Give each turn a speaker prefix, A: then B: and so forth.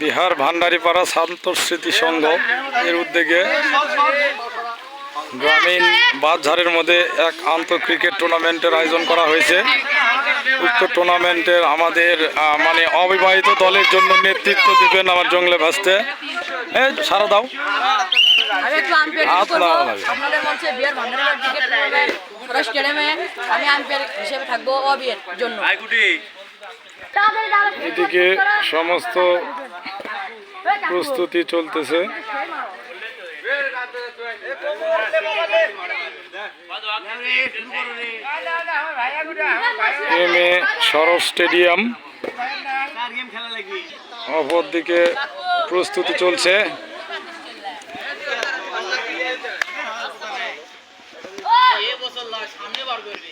A: বিহার ভান্ডারীপাড়া শান্ত স্মৃতি সংঘ এর উদ্যোগে গ্রামীণ বাঁধঝাড়ের মধ্যে এক আন্ত ক্রিকেট টুর্নামেন্টের আয়োজন করা হয়েছে। উক্ত টুর্নামেন্টের আমাদের মানে অবিবাহিত দলের জন্য নেতৃত্ব দিবেন আমার জঙ্গলে ভাসতে। এই সারা দাও। হাত
B: স্টেডিয়ামে আমি আম্পায়ার হিসেবে থাকব অবিয়ের জন্য।
A: এদিকে সমস্ত প্রস্তুতি চলতেছে। M A Saraf stadium. অপরদিকে প্রস্তুতি চলছে। সামনে বার করবে